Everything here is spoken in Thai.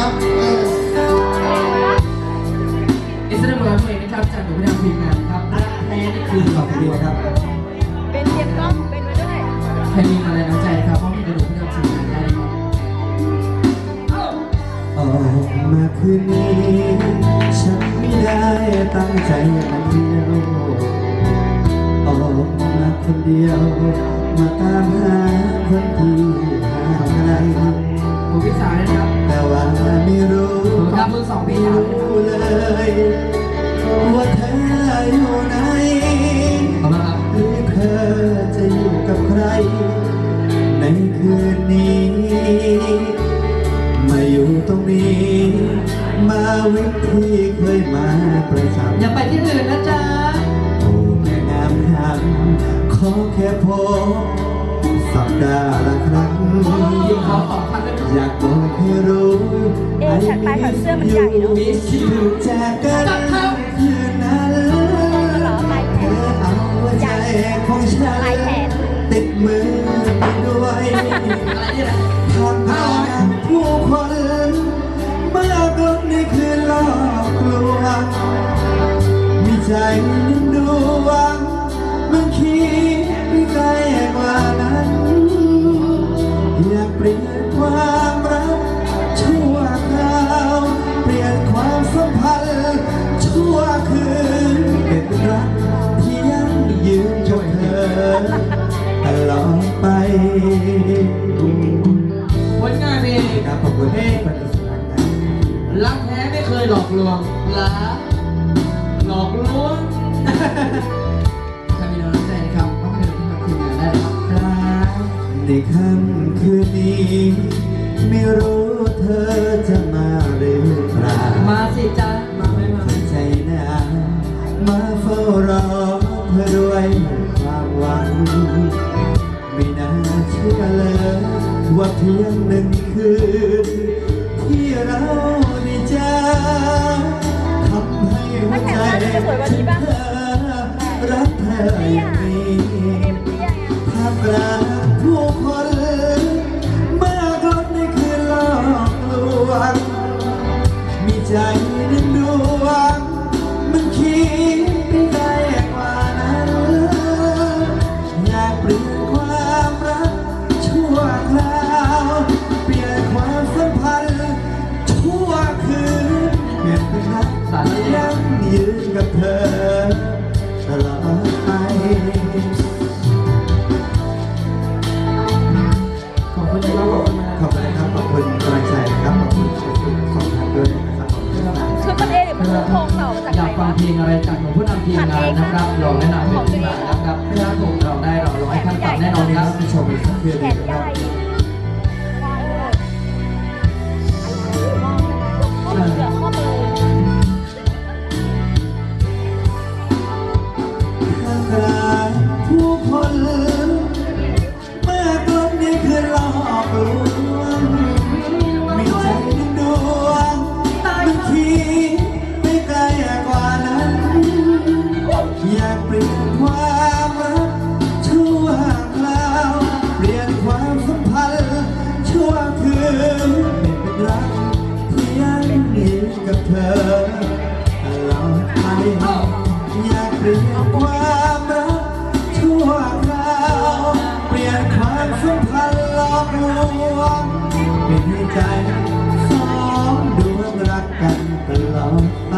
ครับเอออิสระมอเพลงนะครับจากหนูพนักทีมงานครับรักแท้นี่คือขอบคุณด้วยครับเป็นเทียมกล้องเป็นไว้ด้วยใครมีอะไรน้ำใจครับเพราะมีกระดูกพนักทีมงานได้ครับออกมาคืนนี้ฉันไม่ได้ตั้งใจอย่างเดียวออกมาคนเดียว มาตามหาคนที่ห่างไก ลผมพิสารนะครับแต่ว่าไม่รู้ผมทำมือสองปีสามนะครับเลยว่าเธออยู่ไหนขอบคุณครับหรือเธอจะอยู่กับใคร ในคืนนี้ มาอยู่ตรงนี้ มาวิกที่เคยมาประจำอย่าไปที่อื่นนะจ๊ะโอ้แม่งามทางขอแค่พบ สัปดาห์ละครั้งยิงขอสองพันได้ไหมอยากบอกให้รู้เอ๊ะฉันไปขอเสื้อมันใหญ่เนอะมีคิดถึงจากกันคืนนั้นเหรอลายแขเธนอเอาใจของฉันลายแขนติดมือไปด้วยอะไรนี่นะทำกลางผู้คนเมื่อกลบในคืนหลอกลวงมีใจหนึ่งดวง ผลงานเพลงครับขอบคุณที่ปฏิสัมพันธ์นะรักแท้ไม่เคยหลอกลวงหลาหลอกลวงถ้ามีน้ำใจนะครับก็ให้เราทีมงานได้นะครับครับในค่ำคืนนี้ ไม่รู้เธอจะมาหรือเปล่ามาสิจ้ามาไม่มาใจหนามาเฝ้ารอเธอด้วย พียงหนึ่งคืน ที่เราได้เจอทำให้หัวใจฉันเธอรักเธอ งวะเพลงอะไรจากหนูผู้นำทีมงานนะครับลองแนะนำเป็นที่มานะครับเพื่อผมเราได้เราร้อยขั้นต่ำแน่นอนครับที่ชมอีกสักคืนหแขนึ่งนนะคใหรัญ่บ กับเธอตลอดไปอยากเปลี่ยนความรักชั่วคราวเปลี่ยนความสัมพันธ์หลอกลวงเป็นให้ใจสองดวงรักกันตลอดไป